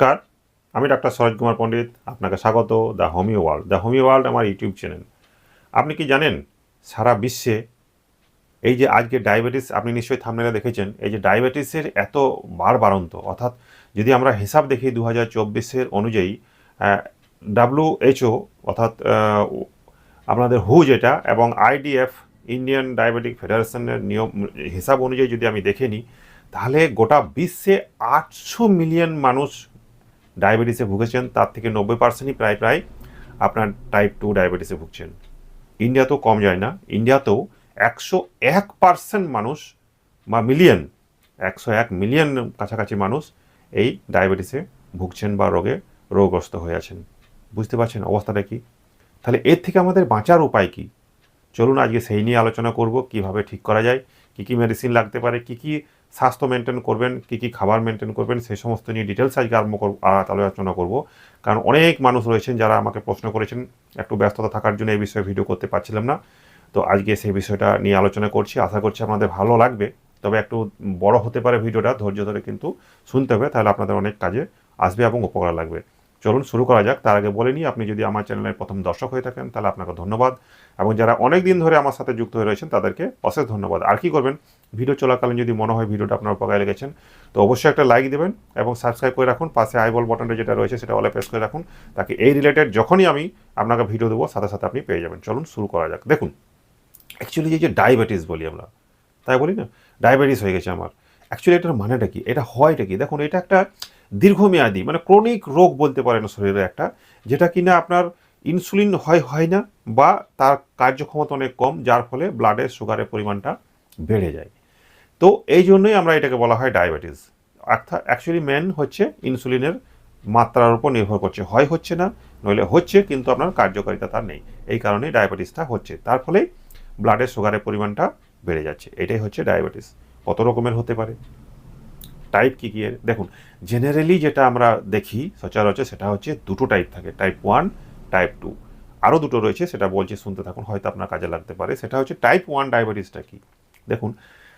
নমস্কার, আমি ডাক্তার সরোজ কুমার পণ্ডিত, আপনাকে স্বাগত, the homeo world. The homeo world আমার ইউটিউব চ্যানেল। আপনি কি জানেন, সারা বিশ্বে এই যে আজকে ডায়াবেটিস, আপনি নিশ্চয়ই থামনেলে দেখেছেন, এই যে ডায়াবেটিসের এত বার বাড়ন্ত, অর্থাৎ যদি আমরা হিসাব দেখি দু হাজার চব্বিশের অনুযায়ী ডাব্লিউএইচও অর্থাৎ আপনাদের হু যেটা, এবং আইডিএফ ইন্ডিয়ান ডায়াবেটিক ফেডারেশনের নিয়ম, হিসাব অনুযায়ী যদি আমি দেখে নিই, তাহলে গোটা বিশ্বে আটশো মিলিয়ন মানুষ ডায়াবেটিসে ভুগেছেন, তার থেকে নব্বই পার্সেন্টই প্রায় প্রায় আপনার টাইপ টু ডায়াবেটিসে ভুগছেন। ইন্ডিয়াতেও কম যায় না। ইন্ডিয়াতেও একশো এক পার্সেন্ট মানুষ বা মিলিয়ন একশো এক মিলিয়ন কাছাকাছি মানুষ এই ডায়াবেটিসে ভুগছেন বা রোগে রোগগ্রস্ত হয়ে আছেন। বুঝতে পারছেন অবস্থাটা কি? তাহলে এর থেকে আমাদের বাঁচার উপায় কি? চলুন আজকে সেই নিয়ে আলোচনা করব, কীভাবে ঠিক করা যায়, কি কি মেডিসিন লাগতে পারে, কি কি স্বাস্থ্য মেনটেন করবেন, কি কি খাবার মেনটেন করবেন, সেই সমস্ত নিয়ে ডিটেলস আজকে আরম্ভ করব আলোচনা করব। কারণ অনেক মানুষ রয়েছেন যারা আমাকে প্রশ্ন করেছেন, একটু ব্যস্ততা থাকার জন্য এই বিষয়ে ভিডিও করতে পারছিলাম না। তো আজকে সেই বিষয়টা নিয়ে আলোচনা করছি, আশা করছি আপনাদের ভালো লাগবে। তবে একটু বড় হতে পারে ভিডিওটা ধৈর্য ধরে কিন্তু শুনতে হবে, তাহলে আপনাদের অনেক কাজে আসবে এবং উপকার লাগবে। চলুন শুরু করা যাক। তার আগে বলে নিই, আপনি যদি আমার চ্যানেলের প্রথম দর্শক হয়ে থাকেন, তাহলে আপনাকে ধন্যবাদ। এবং যারা অনেক দিন ধরে আমার সাথে যুক্ত হয়ে রয়েছেন, তাদেরকে অশেষ ধন্যবাদ। আর কি করবেন? ভিডিও চলাকালীন যদি মনে হয় ভিডিওটা আপনার উপকারে লেগেছেন, তো অবশ্যই একটা লাইক দেবেন এবং সাবস্ক্রাইব করে রাখুন। পাশে আইবল বাটনটা যেটা রয়েছে, সেটা অলে প্রেস করে রাখুন। তাকে এই রিলেটেড যখনই আমি আপনাকে ভিডিও দেবো, সাথে সাথে আপনি পেয়ে যাবেন। চলুন শুরু করা যাক। দেখুন অ্যাকচুয়ালি এই যে ডায়াবেটিস বলি আমরা, তাই বলি না? ডায়াবেটিস হয়ে গেছে আমার। অ্যাকচুয়ালি এটার মানেটা কি? এটা হয়টা কি? দেখুন, এটা একটা দীর্ঘমেয়াদী মানে ক্রনিক রোগ বলতে পারেন শরীরে একটা, যেটা কিনা আপনার ইনসুলিন হয় হয় না, বা তার কার্যক্ষমতা অনেক কম, যার ফলে ব্লাডে সুগারের পরিমাণটা বেড়ে যায়। তো এই জন্যই আমরা এটাকে বলা হয় ডায়াবেটিস অর্থাৎ অ্যাকচুয়ালি মেন হচ্ছে ইনসুলিনের মাত্রার উপর নির্ভর করছে। হয় হচ্ছে না, নইলে হচ্ছে, কিন্তু আপনার কার্যকারিতা তার নেই। এই কারণে ডায়াবেটিসটা হচ্ছে। তার ফলে ব্লাডের সুগারের পরিমাণটা বেড়ে যাচ্ছে। এটাই হচ্ছে ডায়াবেটিস কত রকমের হতে পারে? টাইপ কী কী? দেখুন জেনারেলি যেটা আমরা দেখি, সচরাচর সেটা হচ্ছে দুটো টাইপ থাকে টাইপ ওয়ান টাইপ টু আরও দুটো রয়েছে, সেটা বলছে, শুনতে থাকুন, হয়তো আপনার কাজে লাগতে পারে। সেটা হচ্ছে টাইপ ওয়ান ডায়াবেটিসটা কী? দেখুন,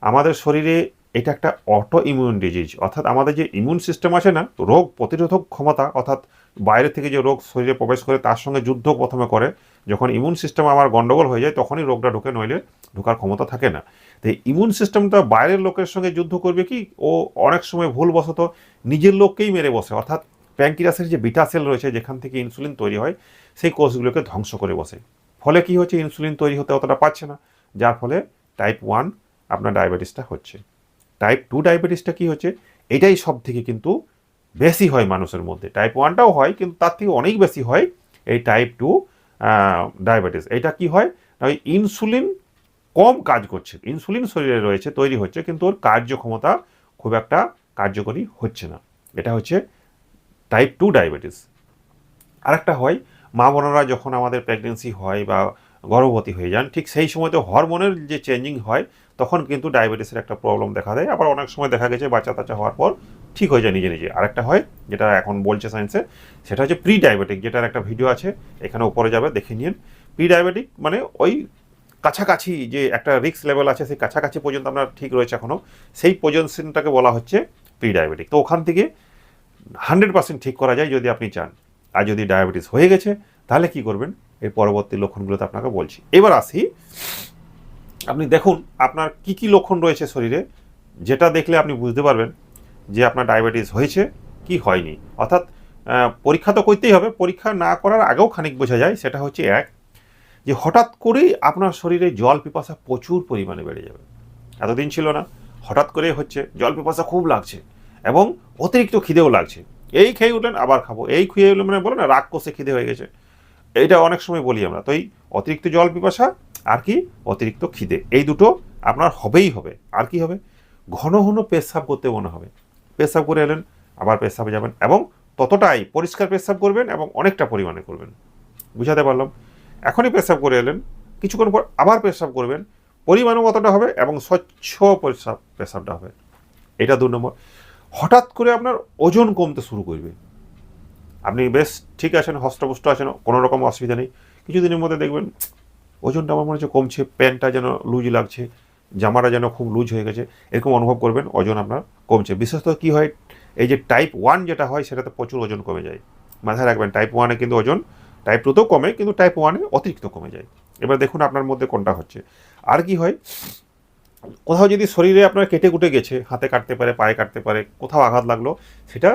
আমাদের শরীরে এটা একটা অটো ইমিউন ডিজিজ অর্থাৎ আমাদের যে ইমিউন সিস্টেম আছে না, রোগ প্রতিরোধক ক্ষমতা, অর্থাৎ বাইরে থেকে যে রোগ শরীরে প্রবেশ করে তার সঙ্গে যুদ্ধ প্রথমে করে। যখন ইমিউন সিস্টেম আমার গন্ডগোল হয়ে যায়, তখনই রোগটা ঢুকে, নইলে ঢোকার ক্ষমতা থাকে না। তো ইমিউন সিস্টেমটা বাইরের লোকের সঙ্গে যুদ্ধ করবে কি? ও অনেক সময় ভুলবশত নিজের লোককেই মেরে বসে। অর্থাৎ প্যাঙ্কিরাসের যে বিটা সেল রয়েছে, যেখান থেকে ইনসুলিন তৈরি হয়, সেই কোষগুলোকে ধ্বংস করে বসে। ফলে কি হচ্ছে? ইনসুলিন তৈরি হতে অতটা পারছে না। যার ফলে টাইপ ওয়ান আপনার ডায়াবেটিসটা হচ্ছে। টাইপ টু ডায়াবেটিসটা কি হচ্ছে? এটাই সব থেকে কিন্তু বেশি হয় মানুষের মধ্যে। টাইপ ওয়ানটাও হয়, কিন্তু তার থেকে অনেক বেশি হয় এই টাইপ টু ডায়াবেটিস এটা কি হয়? না, ওই ইনসুলিন কম কাজ করছে। ইনসুলিন শরীরে রয়েছে, তৈরি হচ্ছে, কিন্তু ওর কার্যক্ষমতা খুব একটা কার্যকরী হচ্ছে না। এটা হচ্ছে টাইপ টু ডায়াবেটিস আরেকটা হয়, মা বোনেরা যখন আমাদের প্রেগনেন্সি হয় বা গর্ভবতী হয়ে যান, ঠিক সেই সময় তো হরমোনের যে চেঞ্জিং হয়, তখন কিন্তু ডায়াবেটিসের একটা প্রবলেম দেখা দেয়। আবার অনেক সময় দেখা গেছে বাচ্চা তাচ্চা হওয়ার পর ঠিক হয়ে যায় নিজে নিজে। আরেকটা হয়, যেটা এখন বলছে সায়েন্সে সেটা হচ্ছে প্রি ডায়াবেটিক যেটার একটা ভিডিও আছে, এখানে উপরে যাবে, দেখে নিন প্রি ডায়াবেটিক মানে ওই কাছাকাছি যে একটা রিস্ক লেভেল আছে, সেই কাছাকাছি পর্যন্ত আপনার ঠিক রয়েছে এখনও সেই পজিশনটাকে বলা হচ্ছে প্রি ডায়াবেটিক তো ওখান থেকে হান্ড্রেড পার্সেন্ট ঠিক করা যায় যদি আপনি চান। আর যদি ডায়াবেটিস হয়ে গেছে, তাহলে কি করবেন? এর পরবর্তী লক্ষণগুলোতে আপনাকে বলছি। এবার আসি, আপনি দেখুন, আপনার কি কি লক্ষণ রয়েছে শরীরে, যেটা দেখলে আপনি বুঝতে পারবেন। যে আপনার ডায়াবেটিস হয়েছে, কি হয়নি? অর্থাৎ পরীক্ষা তো করতেই হবে, পরীক্ষা না করার আগেও খানিক বোঝা যায়, সেটা হচ্ছে এক, যে হঠাৎ করেই আপনার শরীরে জল পিপাসা প্রচুর পরিমাণে বেড়ে যাবে। এতদিন ছিল না, হঠাৎ করে হচ্ছে, জল পিপাসা খুব লাগছে এবং অতিরিক্ত খিদেও লাগছে। এই খেয়ে উঠলেন, আবার খাব। এই খেয়ে উঠলেন মানে বলো না, রাগ কষে খিদে হয়ে গেছে। এইটা অনেক সময় বলি আমরা, তো এই অতিরিক্ত জল পিপাসা আর কি অতিরিক্ত খিদে, এই দুটো আপনার হবেই হবে। আর কি হবে? ঘন ঘন পেশাব করতে মনে হবে। পেশাব করে এলেন, আবার পেশাবে যাবেন এবং ততটাই পরিষ্কার পেশাব করবেন এবং অনেকটা পরিমাণে করবেন। বুঝাতে পারলাম? এখনই পেশাব করে এলেন, কিছুক্ষণ পর আবার পেশাব করবেন, পরিমাণও কতটা হবে এবং স্বচ্ছ পেশাব পেশাবটা হবে? এটা দু নম্বর। হঠাৎ করে আপনার ওজন কমতে শুরু করবে। আপনি বেশ ঠিক আছেন, হস্তপুষ্ট আছেন, কোনো রকম অসুবিধা নেই। কিছুদিনের মধ্যে দেখবেন, ওজনটা আমার মনে হচ্ছে কমছে, প্যান্টটা যেন লুজ লাগছে। জামাটা যেন খুব লুজ হয়ে গেছে, এরকম অনুভব করবেন, ওজন আপনার কমছে। বিশেষত কি হয়, এই যে টাইপ ওয়ান যেটা হয়, সেটাতে প্রচুর ওজন কমে যায়। মাথায় রাখবেন টাইপ ওয়ানে কিন্তু ওজন টাইপ টুতেও কমে, কিন্তু টাইপ ওয়ানে অতিরিক্ত কমে যায়। এবার দেখুন আপনার মধ্যে কোনটা হচ্ছে। আর কি হয়, কোথাও যদি শরীরে আপনার কেটে কুটে গেছে, হাতে কাটতে পারে, পায়ে কাটতে পারে, কোথাও আঘাত লাগল, সেটা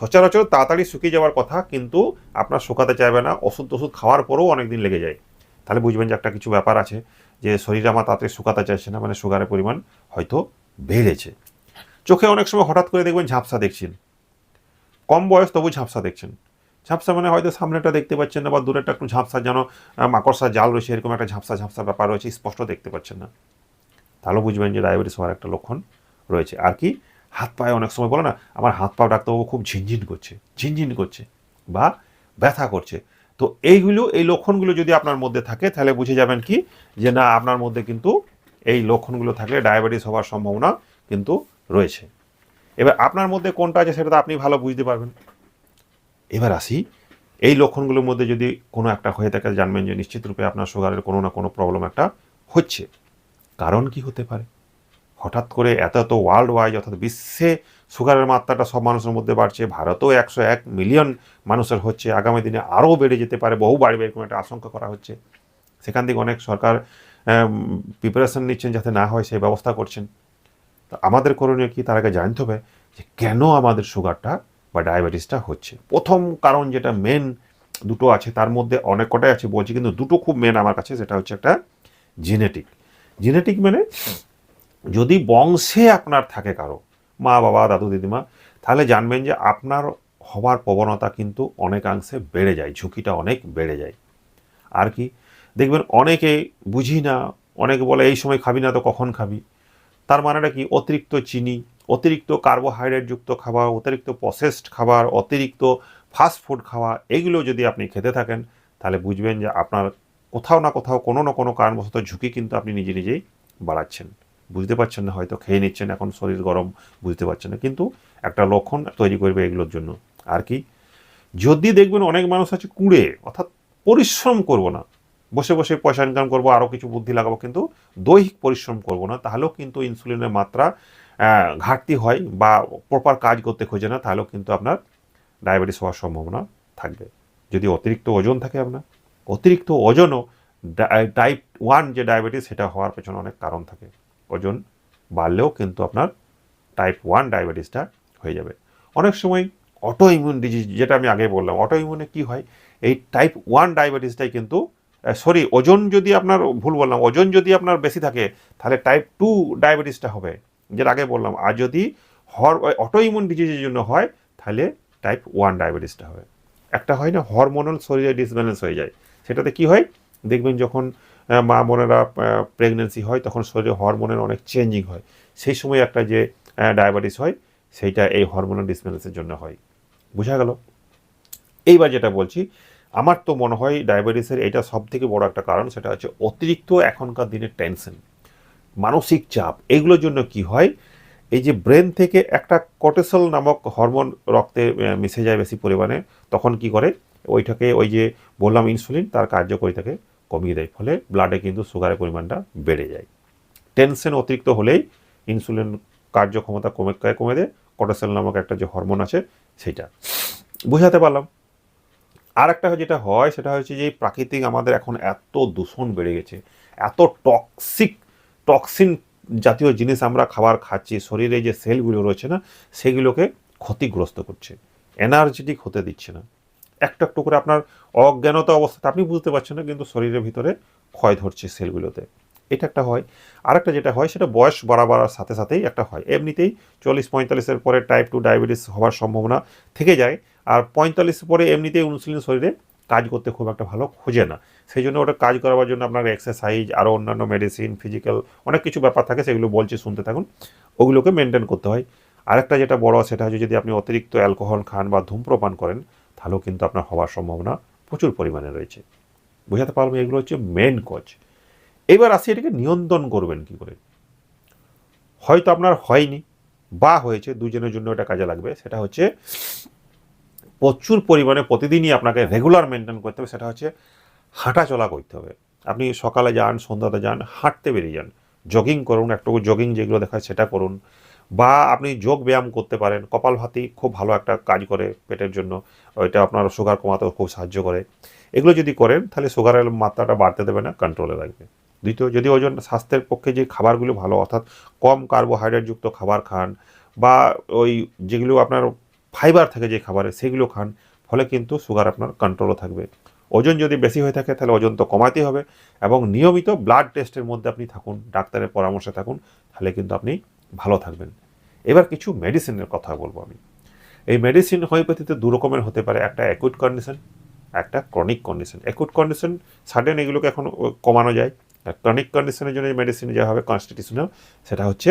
সচরাচর তাড়াতাড়ি শুকিয়ে যাওয়ার কথা, কিন্তু আপনার শুকাতে চাইবে না ওষুধ টষুধ খাওয়ার পরেও অনেক দিন লেগে যায়। তাহলে বুঝবেন যে একটা কিছু ব্যাপার আছে। যে শরীর আমার তাড়াতাড়ি শুকাতে চাইছে না মানে সুগারের পরিমাণ হয়তো বেড়েছে। চোখে অনেক সময় হঠাৎ করে দেখবেন ঝাপসা দেখছেন। কম বয়স তবু ঝাপসা দেখছেন। ঝাপসা মানে হয়তো সামনেটা দেখতে পাচ্ছেন না বা দূরেটা একটু ঝাপসা যেন মাকড়সা জাল রয়েছে, এরকম একটা ঝাপসা ঝাপসা ব্যাপার রয়েছে, স্পষ্ট দেখতে পাচ্ছেন না। তাহলে বুঝবেন যে ডায়াবেটিস হওয়ার একটা লক্ষণ রয়েছে। আর কি, হাত পায়ে অনেক সময় বলে না, আমার হাত পা ডাক্তারবাবু খুব ঝিনঝিন করছে ঝিনঝিন করছে বা ব্যথা করছে। তো এইগুলো, এই লক্ষণগুলো যদি আপনার মধ্যে থাকে, তাহলে বুঝে যাবেন কি? যে না, আপনার মধ্যে কিন্তু এই লক্ষণগুলো থাকলে ডায়াবেটিস হওয়ার সম্ভাবনা কিন্তু রয়েছে। এবার আপনার মধ্যে কোনটা আছে সেটা তো আপনি ভালো বুঝতে পারবেন। এবার আসি, এই লক্ষণগুলোর মধ্যে যদি কোনো একটা হয়ে থাকে, জানবেন যে নিশ্চিত রূপে আপনার সুগারের কোনো না কোনো প্রবলেম একটা হচ্ছে। কারণ কি হতে পারে? হঠাৎ করে এত এত ওয়ার্ল্ড ওয়াইড অর্থাৎ বিশ্বে সুগারের মাত্রাটা সব মানুষের মধ্যে বাড়ছে ভারতেও একশো এক মিলিয়ন মানুষের হচ্ছে আগামী দিনে আরও বেড়ে যেতে পারে বহু বাড়বে এরকম একটা আশঙ্কা করা হচ্ছে। সেখান থেকে অনেক সরকার প্রিপারেশন নিচ্ছেন যাতে না হয় সেই ব্যবস্থা করছেন। তো আমাদের করণীয় কি তার আগে জানতে হবে যে কেন আমাদের সুগারটা বা ডায়াবেটিসটা হচ্ছে। প্রথম কারণ যেটা মেন দুটো আছে তার মধ্যে অনেক কটাই আছে বলছি কিন্তু দুটো খুব মেন আমার কাছে সেটা হচ্ছে একটা জেনেটিক জেনেটিক মানে যদি বংশে আপনার থাকে কারও মা বাবা, দাদু, দিদিমা, তাহলে জানবেন যে আপনার হওয়ার প্রবণতা কিন্তু অনেকাংশে বেড়ে যায়, ঝুঁকিটা অনেক বেড়ে যায়। আর কি? দেখবেন অনেকে বুঝি না, অনেকে বলে, এই সময় খাবি না তো কখন খাবি? তার মানেটা কি? অতিরিক্ত চিনি, অতিরিক্ত কার্বোহাইড্রেটযুক্ত খাবার, অতিরিক্ত প্রসেসড খাবার, অতিরিক্ত ফাস্ট ফুড খাওয়া, এগুলো যদি আপনি খেতে থাকেন, তাহলে বুঝবেন যে আপনার কোথাও না কোথাও কোনো না কোনো কারণবশত ঝুঁকি কিন্তু আপনি নিজে নিজেই বাড়াচ্ছেন। বুঝতে পারছেন না, হয়তো খেয়ে নিচ্ছেন, এখন শরীর গরম, বুঝতে পারছেন না। কিন্তু একটা লক্ষণ তৈরি করবে এগুলোর জন্য। আর কি? যদি দেখবেন অনেক মানুষ আছে কুঁড়ে, অর্থাৎ পরিশ্রম করব না। বসে বসে পয়সা ইনকাম করব আরও কিছু বুদ্ধি লাগাবো, কিন্তু দৈহিক পরিশ্রম করব না, তাহলেও কিন্তু ইনসুলিনের মাত্রা ঘাটতি হয় বা প্রপার কাজ করতে খোঁজে না, তাহলেও কিন্তু আপনার ডায়াবেটিস হওয়ার সম্ভাবনা থাকবে। যদি অতিরিক্ত ওজন থাকে আপনার, অতিরিক্ত ওজনও টাইপ ওয়ান যে ডায়াবেটিস সেটা হওয়ার পেছনে অনেক কারণ থাকে। ওজন বাড়লেও কিন্তু আপনার টাইপ ওয়ান ডায়াবেটিসটা হয়ে যাবে। অনেক সময় অটো ইমিউন ডিজিজ যেটা আমি আগে বললাম অটো ইমিউনে কী হয়? এই টাইপ ওয়ান ডায়াবেটিসটাই কিন্তু সরি ওজন যদি আপনার, ভুল বললাম, ওজন যদি আপনার বেশি থাকে, তাহলে টাইপ টু ডায়াবেটিসটা হবে। যেটা আগে বললাম, আর যদি হর অটো ইমিউন ডিজিজের জন্য হয়, তাহলে টাইপ ওয়ান ডায়াবেটিসটা হবে। একটা হয় না হরমোনাল শরীরে ডিসব্যালেন্স হয়ে যায়। সেটাতে কি হয়? দেখবেন যখন মা বোনেরা প্রেগনেন্সি হয়, তখন শরীরে হরমোনের অনেক চেঞ্জিং হয়। সেই সময় একটা যে ডায়াবেটিস হয়, সেইটা এই হরমোনাল ডিসব্যালেন্সের জন্য হয়। বোঝা গেল? এইবার যেটা বলছি, আমার তো মনে হয় ডায়াবেটিসের এটা সব থেকে বড় একটা কারণ, সেটা হচ্ছে অতিরিক্ত এখনকার দিনে টেনশন মানসিক চাপ, এগুলোর জন্য কি হয়, এই যে ব্রেন থেকে একটা কর্টিসল নামক হরমোন রক্তে মিশে যায় বেশি পরিমাণে, তখন কি করে, ওইটাকে ওই যে বললাম ইনসুলিন তার কার্যকরিতাকে কমিয়ে দেয়, ফলে ব্লাডে কিন্তু সুগারের পরিমাণটা বেড়ে যায়। টেনশন অতিরিক্ত হলেই ইনসুলিন কার্যক্ষমতা কমে কমে দেয় কটাসেল নামক একটা যে হরমোন আছে সেটা। বুঝাতে পারলাম। আর একটা যেটা হয়, সেটা হচ্ছে যে প্রাকৃতিক আমাদের এখন এত দূষণ বেড়ে গেছে, এত টক্সিক টক্সিন জাতীয় জিনিস আমরা খাবার খাচ্ছি, শরীরে যে সেলগুলো রয়েছে না, সেগুলোকে ক্ষতিগ্রস্ত করছে। এনার্জেটিক হতে দিচ্ছে না। একটু একটু করে আপনার অজ্ঞানতা অবস্থাতে আপনি বুঝতে পারছেন না, কিন্তু শরীরের ভিতরে ক্ষয় ধরছে সেলগুলোতে। এটা একটা হয়। আরেকটা যেটা হয়, সেটা বয়স বাড়া বাড়ার সাথে সাথেই একটা হয়। এমনিতেই চল্লিশ পঁয়তাল্লিশের পরে টাইপ টু ডায়াবেটিস হওয়ার সম্ভাবনা থেকে যায়, আর পঁয়তাল্লিশের পরে এমনিতেই ইনসুলিন শরীরে কাজ করতে খুব একটা ভালো খোঁজে না। সেই জন্য ওটা কাজ করার জন্য আপনার এক্সারসাইজ আরও অন্যান্য মেডিসিন ফিজিক্যাল অনেক কিছু ব্যাপার থাকে, সেগুলো বলছি, শুনতে থাকুন। ওগুলোকে মেনটেন করতে হয়। আরেকটা যেটা বড়, সেটা হচ্ছে যদি আপনি অতিরিক্ত অ্যালকোহল খান বা ধূম্রপান করেন তাহলেও কিন্তু আপনার হওয়ার সম্ভাবনা প্রচুর পরিমাণে রয়েছে। বোঝাতে পারবেন এগুলো হচ্ছে মেন কজ এবার আসি এটাকে নিয়ন্ত্রণ করবেন কি করে? হয়তো আপনার হয়নি বা হয়েছে, দুজনের জন্য এটা কাজে লাগবে। সেটা হচ্ছে প্রচুর পরিমাণে প্রতিদিনই আপনাকে রেগুলার মেনটেন করতে হবে। সেটা হচ্ছে হাঁটা চলা করতে হবে। আপনি সকালে যান, সন্ধ্যাতে যান, হাঁটতে বেরিয়ে যান। জগিং করুন একটু জগিং যেগুলো দেখায় সেটা করুন। বা আপনি যোগ ব্যায়াম করতে পারেন। কপালভাতি খুব ভালো একটা কাজ করে পেটের জন্য। ওইটা আপনার সুগার কমাতেও খুব সাহায্য করে। এগুলো যদি করেন, তাহলে সুগারের মাত্রাটা বাড়তে দেবে না কন্ট্রোলে রাখবে। দ্বিতীয়, যদি ওজন, স্বাস্থ্যের পক্ষে যে খাবারগুলো ভালো, অর্থাৎ কম কার্বোহাইড্রেটযুক্ত খাবার খান বা ওই যেগুলো আপনার ফাইবার থাকে যে খাবারে, সেগুলো খান, ফলে কিন্তু সুগার আপনার কন্ট্রোলও থাকবে। ওজন যদি বেশি হয়ে থাকে, তাহলে ওজন তো কমাতেই হবে এবং নিয়মিত ব্লাড টেস্টের মধ্যে আপনি থাকুন, ডাক্তারের পরামর্শে থাকুন, তাহলে কিন্তু আপনি ভালো থাকবেন। এবার কিছু মেডিসিনের কথা বলব আমি। এই মেডিসিন হোমিওপ্যাথিতে দু রকমের হতে পারে, একটা অ্যাকুইট কন্ডিশন একটা chronic condition acute condition sudden এগুলোকে এখন কমানো যায়। আর ক্রনিক কন্ডিশনের জন্য মেডিসিন যা হবে কনস্টিটিউশনাল সেটা হচ্ছে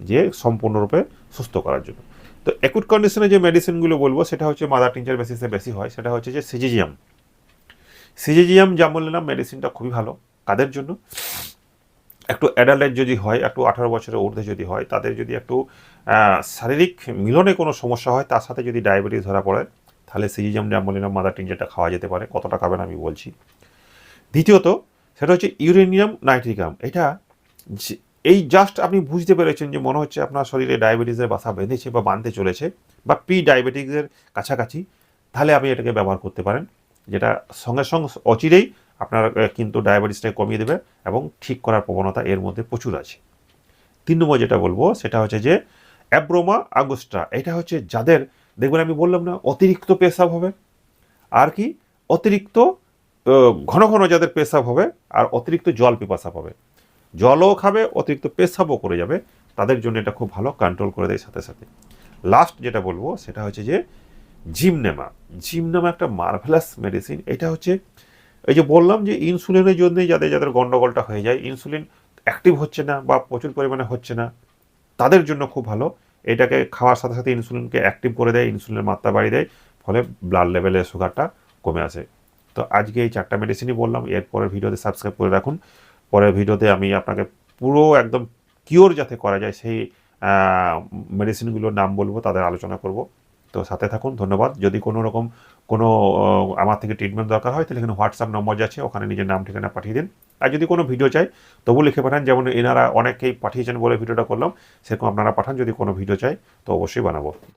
যে সম্পূর্ণরূপে সুস্থ করার জন্য। তো অ্যাকুইট কন্ডিশনে যে মেডিসিনগুলো বলব, সেটা হচ্ছে মাদার টিঞ্চার বেসিসে বেশি হয়, সেটা হচ্ছে যে সিজিজিয়াম। সিজিজিয়াম যা বললাম মেডিসিনটা খুবই ভালো। কাদের জন্য? একটু অ্যাডাল্টের যদি হয়, একটু আঠারো বছরের ঊর্ধ্বে যদি হয়, তাদের যদি একটু শারীরিক মিলনে কোনো সমস্যা হয়, তার সাথে যদি ডায়াবেটিস ধরা পড়ে, তাহলে সিজিজাম জাম্বলিনাম মাদার টিনজেটা খাওয়া যেতে পারে। কতটা খাবেন আমি বলছি। দ্বিতীয়ত, সেটা হচ্ছে ইউরেনিয়াম নাইট্রিকাম। এটা এই জাস্ট আপনি বুঝতে পেরেছেন যে মনে হচ্ছে আপনার শরীরে ডায়াবেটিসের বাসা বেঁধেছে বা বাঁধতে চলেছে বা প্রি ডায়াবেটিসের কাছাকাছি, তাহলে আপনি এটাকে ব্যবহার করতে পারেন। যেটা সঙ্গে সঙ্গে অচিরেই আপনার কিন্তু ডায়াবেটিসটাকে কমিয়ে দেবে এবং ঠিক করার প্রবণতা এর মধ্যে প্রচুর আছে। তিন নম্বর যেটা বলব, সেটা হচ্ছে যে অ্যাব্রোমা আগোস্টা এটা হচ্ছে যাদের, দেখবেন আমি বললাম না, অতিরিক্ত পেশাব হবে। আর কি? অতিরিক্ত ঘন ঘন যাদের পেশাব হবে, আর অতিরিক্ত জল পিপাসা হবে জলও খাবে, অতিরিক্ত পেশাবও করে যাবে। তাদের জন্য এটা খুব ভালো কন্ট্রোল করে দেয় সাথে সাথে। লাস্ট যেটা বলব, সেটা হচ্ছে যে জিমনেমা জিমনেমা একটা মার্ভেলাস মেডিসিন এটা হচ্ছে এই যে বললাম যে ইনসুলিনের জন্য যাদের যাদের গণ্ডগোলটা হয়ে যায়, ইনসুলিন অ্যাক্টিভ হচ্ছে না বা প্রচুর পরিমাণে হচ্ছে না, তাদের জন্য খুব ভালো। এটাকে খাওয়ার সাথে সাথে ইনসুলিনকে অ্যাক্টিভ করে দেয়, ইনসুলিনের মাত্রা বাড়িয়ে দেয়, ফলে ব্লাড লেভেলের সুগারটা কমে আসে। তো আজকে এই চারটা মেডিসিনই বললাম, এরপরের ভিডিওতে সাবস্ক্রাইব করে রাখুন। পরের ভিডিওতে আমি আপনাকে পুরো একদম কিওর যাতে করা যায়, সেই মেডিসিনগুলোর নাম বলব, তাদের আলোচনা করব। তো সাথে থাকুন, ধন্যবাদ। যদি কোনো রকম কোনো আমার থেকে ট্রিটমেন্ট দরকার হয়, তাহলে এখানে হোয়াটসঅ্যাপ নম্বর আছে, ওখানে নিজের নাম, ঠিকানা পাঠিয়ে দিন। আর যদি কোনো ভিডিও চাই, তবু লিখে পাঠান, যেমন এনারা অনেকেই পাঠিয়েছেন বলে ভিডিওটা করলাম, সেরকম আপনারা পাঠান, যদি কোনো ভিডিও চাই, তো অবশ্যই বানাবো।